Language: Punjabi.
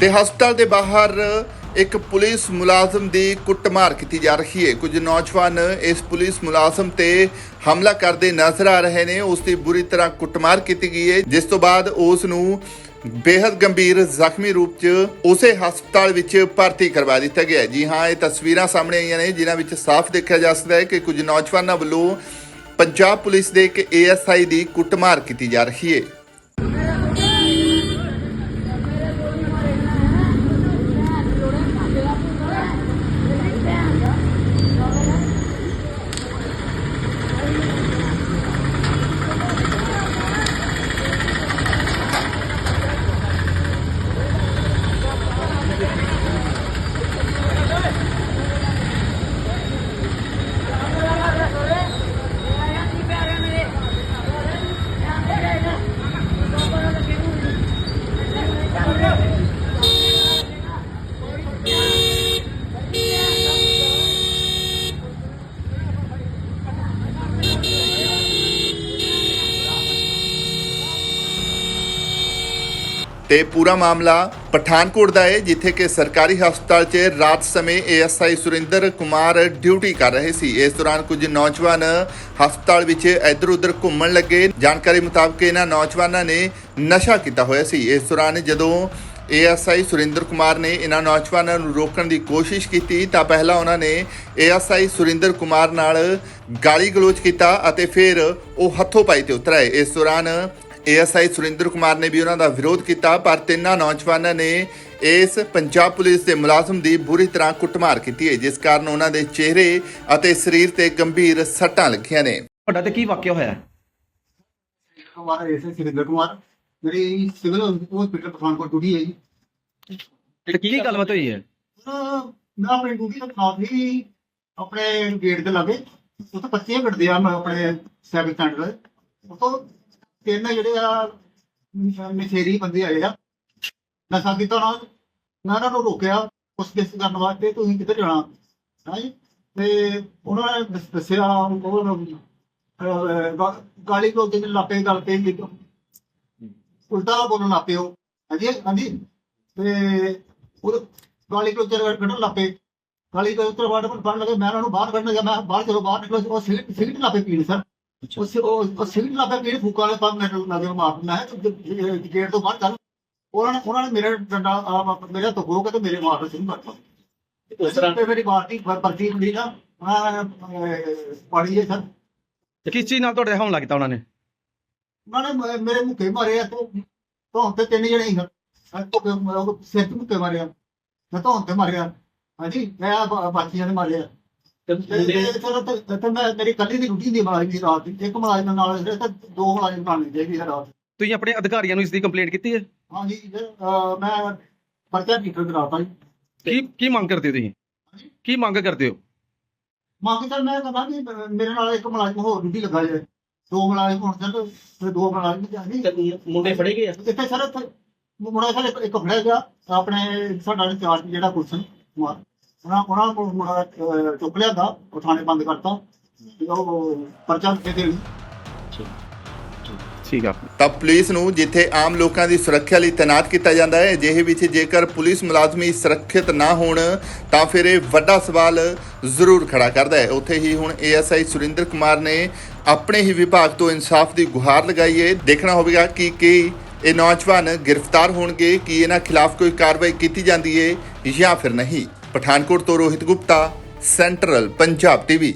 ਤੇ ਹਸਪਤਾਲ ਦੇ ਬਾਹਰ ਇੱਕ ਪੁਲਿਸ ਮੁਲਾਜ਼ਮ ਦੀ ਕੁੱਟਮਾਰ ਕੀਤੀ ਜਾ ਰਹੀ ਹੈ। ਕੁਝ ਨੌਜਵਾਨ ਇਸ ਪੁਲਿਸ ਮੁਲਾਜ਼ਮ ਤੇ ਹਮਲਾ ਕਰਦੇ ਨਜ਼ਰ ਆ ਰਹੇ ਨੇ। ਉਸ ਦੀ ਬੁਰੀ ਤਰ੍ਹਾਂ ਕੁੱਟਮਾਰ ਕੀਤੀ ਗਈ ਹੈ, ਜਿਸ ਤੋਂ ਬਾਅਦ ਉਸ ਨੂੰ ਬੇहद ਗੰਭੀਰ ਜ਼ਖਮੀ ਰੂਪ 'ਚ ਉਸੇ ਹਸਪਤਾਲ ਵਿੱਚ ਭਰਤੀ ਕਰਵਾ ਦਿੱਤਾ ਗਿਆ ਜੀ ਹਾਂ, ਇਹ ਤਸਵੀਰਾਂ ਸਾਹਮਣੇ ਆਈਆਂ ਨੇ, ਜਿਨ੍ਹਾਂ ਵਿੱਚ ਸਾਫ਼ ਦੇਖਿਆ ਜਾ ਸਕਦਾ ਹੈ ਕਿ ਕੁਝ ਨੌਜਵਾਨਾਂ ਵੱਲੋਂ ਪੰਜਾਬ ਪੁਲਿਸ ਦੇ ਇੱਕ ਏਐਸਆਈ ਦੀ ਕੁੱਟਮਾਰ ਕੀਤੀ ਜਾ ਰਹੀ ਹੈ। ਤੇ ਪੂਰਾ ਮਾਮਲਾ ਪਠਾਨਕੋਟ ਦਾ ਹੈ, ਜਿੱਥੇ ਕਿ ਸਰਕਾਰੀ ਹਸਪਤਾਲ 'ਚ ਰਾਤ ਸਮੇਂ ਏਐਸਆਈ ਸੁਰਿੰਦਰ ਕੁਮਾਰ ਡਿਊਟੀ ਕਰ ਰਹੇ ਸੀ। ਇਸ ਦੌਰਾਨ ਕੁਝ ਨੌਜਵਾਨ ਹਸਪਤਾਲ ਵਿੱਚ ਇੱਧਰ ਉੱਧਰ ਘੁੰਮਣ ਲੱਗੇ। ਜਾਣਕਾਰੀ ਮੁਤਾਬਕ ਇਹਨਾਂ ਨੌਜਵਾਨਾਂ ਨੇ ਨਸ਼ਾ ਕੀਤਾ ਹੋਇਆ ਸੀ। ਇਸ ਦੌਰਾਨ ਜਦੋਂ ਏਐਸਆਈ ਸੁਰਿੰਦਰ ਕੁਮਾਰ ਨੇ ਇਹਨਾਂ ਨੌਜਵਾਨਾਂ ਨੂੰ ਰੋਕਣ ਦੀ ਕੋਸ਼ਿਸ਼ ਕੀਤੀ, ਤਾਂ ਪਹਿਲਾਂ ਉਹਨਾਂ ਨੇ ਏਐਸਆਈ ਸੁਰਿੰਦਰ ਕੁਮਾਰ ਨਾਲ ਗਾਲੀ ਗਲੋਚ ਕੀਤਾ ਅਤੇ ਫਿਰ ਉਹ ਹੱਥੋਂ ਪਾਈ ਤੇ ਉਤਰ ਆਏ। ਇਸ ਦੌਰਾਨ ਏਐਸਆਈ ਸੁਰਿੰਦਰ ਕੁਮਾਰ ਨੇ ਵੀ ਉਹਨਾਂ ਦਾ ਵਿਰੋਧ ਕੀਤਾ ਪਰ ਤਿੰਨਾਂ ਨੌਜਵਾਨਾਂ ਨੇ ਇਸ ਪੰਜਾਬ ਪੁਲਿਸ ਦੇ ਮੁਲਾਜ਼ਮ ਦੀ ਬੁਰੀ ਤਰ੍ਹਾਂ ਕੁੱਟਮਾਰ ਕੀਤੀ ਹੈ ਜਿਸ ਕਾਰਨ ਉਹਨਾਂ ਦੇ ਚਿਹਰੇ ਅਤੇ ਸਰੀਰ ਤੇ ਗੰਭੀਰ ਸੱਟਾਂ ਲੱਗੀਆਂ ਨੇ। ਤੁਹਾਡਾ ਤੇ ਕੀ ਵਾਕਿਆ ਹੋਇਆ? ਹਮਾਰਾ ਏਐਸਆਈ ਸੁਰਿੰਦਰ ਕੁਮਾਰ। ਮੇਰੀ ਸਿਵਲ ਹਸਪੀਟਲ ਪਠਾਨਕੋਟ ਡਿਊਟੀ ਹੈ ਜੀ। ਤੇ ਕੀ ਗੱਲਬਾਤ ਹੋਈ ਹੈ? ਮੈਂ ਆਪਣੀ ਡਿਊਟੀ ਤੋਂ ਕਾਫੀ ਆਪਣੇ ਗੇਟ ਦੇ ਲਾਗੇ ਉੱਥੇ ਬੱਚੇ ਕੱਢਦੇ ਆ ਮੈਂ ਆਪਣੇ ਸੈਵਿੰਗ ਸੈਂਟਰ ਉੱਥੋਂ ਤਿੰਨ ਜਿਹੜੇ ਆ ਮਸ਼ੇਰੀ ਬੰਦੇ ਆਏ ਆ। ਨਸ਼ਾ ਕੀਤਾ ਨਾ ਮੈਂ ਉਹਨਾਂ ਨੂੰ ਰੋਕਿਆ ਉਸ ਕਿਸ ਕਰਨ ਵਾਸਤੇ ਤੁਸੀਂ ਕਿੱਧਰ ਜਾਣਾ? ਹਾਂਜੀ ਤੇ ਉਹਨਾਂ ਨੇ ਦੱਸਿਆ ਉਹ ਅਹ, ਗਾਲੀ ਕੋ ਜਿਹਨੇ ਲਾਪੇ ਗੱਲ ਤੇ ਹੀ ਉਲਟਾ ਬੋਲਣ ਲੱਪੇ ਉਹ ਹਾਂਜੀ ਹਾਂਜੀ। ਤੇ ਉਹ ਗਾਲੀ ਕੋ ਚਰ ਕੱਢਣ ਲੱਪੇ ਗਾਲੀ ਕੋ ਉੱਤਰ ਵਾਰ ਫੜ ਲਗੇ ਮੈਂ ਉਹਨਾਂ ਨੂੰ ਬਾਹਰ ਕੱਢਣ ਗਿਆ ਮੈਂ ਬਾਹਰ ਚਲੋ ਬਾਹਰ ਨਿਕਲੋ। ਉਹ ਸਿਗਰਟ ਸਿਗਰਟ ਲਾਪੇ ਪੀਣ ਸਰ ਉਸ ਉਹ ਸਿਗਰਟ ਲਾਪੇ ਪੀਣ ਫੂਕਾ ਵਾਲੇ ਮਿੰਟ ਨਜ਼ਰ ਮਾਰ ਮੈਂ ਕਿਹਾ ਤੂੰ ਗੇਟ ਤੋਂ ਬਾਹਰ ਚੱਲ। ਉਹਨਾਂ ਨੇ ਉਹਨਾਂ ਨੇ ਮੇਰੇ ਡੰਡਾ ਮੇਰੇ ਤੋਂ ਕੇ ਤੇ ਮੇਰੇ ਮਾਰ ਸ਼ੁਰੂ ਕਰਤਾ ਉਸ ਤਰ੍ਹਾਂ ਤੇ ਮੇਰੀ ਬਾਲਟੀ ਪਰ- ਪਰਚੀ ਹੁੰਦੀ ਨਾ ਉਹਨਾਂ ਨੇ ਪਾਣੀ ਹੈ ਸਰ। ਤੇ ਕਿਸ ਚੀਜ਼ ਨਾਲ ਤੁਹਾਡੇ ਹਮਲਾ ਕੀਤਾ ਉਹਨਾਂ ਨੇ? ਉਹਨਾਂ ਨੇ ਮੇਰੇ ਮੁੱਕੇ ਮਾਰੇ ਆ। ਤੋਂ ਤੋਂ ਤੇ ਤਿੰਨ ਜਣੇ ਹੀ ਧੌਣ ਤੇ ਸਿਰ ਤੇ ਮੁੱਕੇ ਮਾਰਿਆ ਮੈਂ ਤੋਂ ਤੇ ਮਾਰਿਆ। ਹਾਂਜੀ ਮੈਂ ਆ ਬਾਕੀਆਂ ਨੇ ਮਾਰਿਆ। ਤੇ ਤੇ ਚਲੋ ਤੇ- ਤੇ ਮੈਂ ਮੇਰੀ ਕੱਲੀ ਦੀ ਰੁਟੀ ਦੀ ਮਾਰੀ ਦੀ ਰਾਤ ਦੀ ਇੱਕ ਮੁਲਾਜ਼ਮ ਨਾਲ ਸੀ ਤੇ ਦੋ ਮੁਲਾਜ਼ਮ ਨਾਲ ਨਹੀਂ ਚਾਹੀਦੀ ਰਾਤ ਤੁਸੀਂ ਆਪਣੇ ਅਧਿਕਾਰੀਆਂ ਨੂੰ ਇਸ ਦੀ ਕੰਪਲੇਂਟ ਕੀਤੀ ਹੈ? ਹਾਂਜੀ ਫਿਰ, ਅਹ, ਮੈਂ ਪਰਚਾ ਟੀਚਰ ਕਰਾਤਾ ਜੀ। ਕੀ ਕੀ ਮੰਗ ਕਰਦੇ ਹੋ ਤੁਸੀਂ? ਕੀ ਮੰਗ ਕਰਦੇ ਹੋ? ਮੰਗ ਤਾਂ ਮੈਂ ਕਹਿੰਦਾ ਕਿ ਮ- ਮੇਰੇ ਨਾਲ ਇੱਕ ਮੁਲਾਜ਼ਮ ਹੋਰ ਡਿਊਟੀ ਲੱਗਾ ਜਾਏ ਦੋ ਮੁਲਾਜ਼ਮ ਹੋਣ ਚਾਹੀਦੇ ਤੇ ਦੋ ਮੁਲਾਜ਼ਮ ਚਾਹੀਦੇ ਮੁੰਡੇ ਫੜੇ ਗਏ ਆ? ਇੱਥੇ ਸਰ ਇੱਥੇ ਮੁੰਡਾ ਸਰ ਇੱਕ- ਇੱਕ ਫੜਿਆ ਗਿਆ। ਆਪਣੇ ਸਾਡਾ ਇੰਚਾਰਜ ਜਿਹੜਾ ਕੁਲਸਨ ਕੁਮਾਰ ਉਹਨਾਂ ਉਹਨਾਂ ਕੋਲ ਮੁੰਡਾ ਚੁੱਕ ਲਿਆਂਦਾ ਉਹ ਥਾਣੇ ਬੰਦ ਕਰਤਾ। ਤੇ ਉਹ ਪਰਚਾ ਦੇ ਦੇ ਠੀਕ ਆ। ਤਾਂ ਪੁਲਿਸ ਨੂੰ ਜਿੱਥੇ ਆਮ ਲੋਕਾਂ ਦੀ ਸੁਰੱਖਿਆ ਲਈ ਤਾਇਨਾਤ ਕੀਤਾ ਜਾਂਦਾ ਹੈ ਅਜਿਹੇ ਵਿੱਚ ਜੇਕਰ ਪੁਲਿਸ ਮੁਲਾਜ਼ਮੀ ਸੁਰੱਖਿਅਤ ਨਾ ਹੋਣ ਤਾਂ ਫਿਰ ਇਹ ਵੱਡਾ ਸਵਾਲ ਜ਼ਰੂਰ ਖੜਾ ਕਰਦਾ ਹੈ। ਉੱਥੇ ਹੀ ਹੁਣ ਏਐਸਆਈ ਸੁਰਿੰਦਰ ਕੁਮਾਰ ਨੇ ਆਪਣੇ ਹੀ ਵਿਭਾਗ ਤੋਂ ਇਨਸਾਫ ਦੀ ਗੁਹਾਰ ਲਗਾਈ ਹੈ। ਦੇਖਣਾ ਹੋਵੇਗਾ ਕਿ ਕੀ ਇਹ ਨੌਜਵਾਨ ਗ੍ਰਿਫਤਾਰ ਹੋਣਗੇ ਕਿ ਇਹਨਾਂ ਖਿਲਾਫ ਕੋਈ ਕਾਰਵਾਈ ਕੀਤੀ ਜਾਂਦੀ ਹੈ ਜਾਂ ਫਿਰ ਨਹੀਂ। ਪਠਾਨਕੋਟ ਤੋਂ ਰੋਹਿਤ ਗੁਪਤਾ ਸੈਂਟਰਲ ਪੰਜਾਬ ਟੀਵੀ।